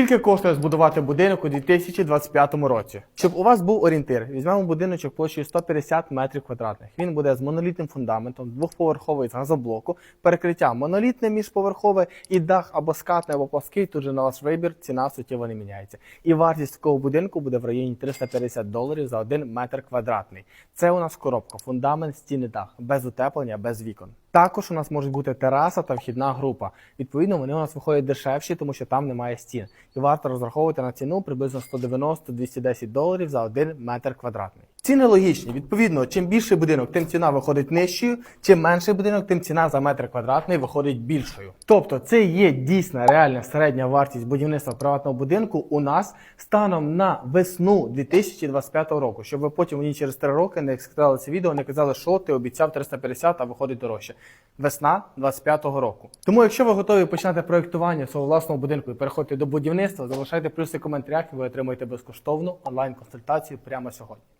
Скільки коштує збудувати будинок у 2025 році? Щоб у вас був орієнтир, візьмемо будиночок площею 150 метрів квадратних. Він буде з монолітним фундаментом, двохповерховий з газоблоку, перекриття монолітне міжповерхове і дах або скатний, або плоский. Тут же на ваш вибір ціна суттєво не міняється. І вартість такого будинку буде в районі 350 доларів за один метр квадратний. Це у нас коробка, фундамент, стіни дах, без утеплення, без вікон. Також у нас може бути тераса та вхідна група. Відповідно, вони у нас виходять дешевші, тому що там немає стін. І варто розраховувати на ціну приблизно 190-210 доларів за один метр квадратний. Ціни логічні. Відповідно, чим більший будинок, тим ціна виходить нижчою. Чим менший будинок, тим ціна за метр квадратний виходить більшою. Тобто, це є дійсна реальна середня вартість будівництва приватного будинку у нас станом на весну 2025 року. Щоб ви потім мені через 3 роки не сказали це відео, не казали, що ти обіцяв 350, а виходить дорожче. Весна 25 року. Тому, якщо ви готові починати проєктування свого власного будинку і переходити до будівництва, залишайте плюси в коментарях, і ви отримаєте безкоштовну онлайн консультацію прямо сьогодні.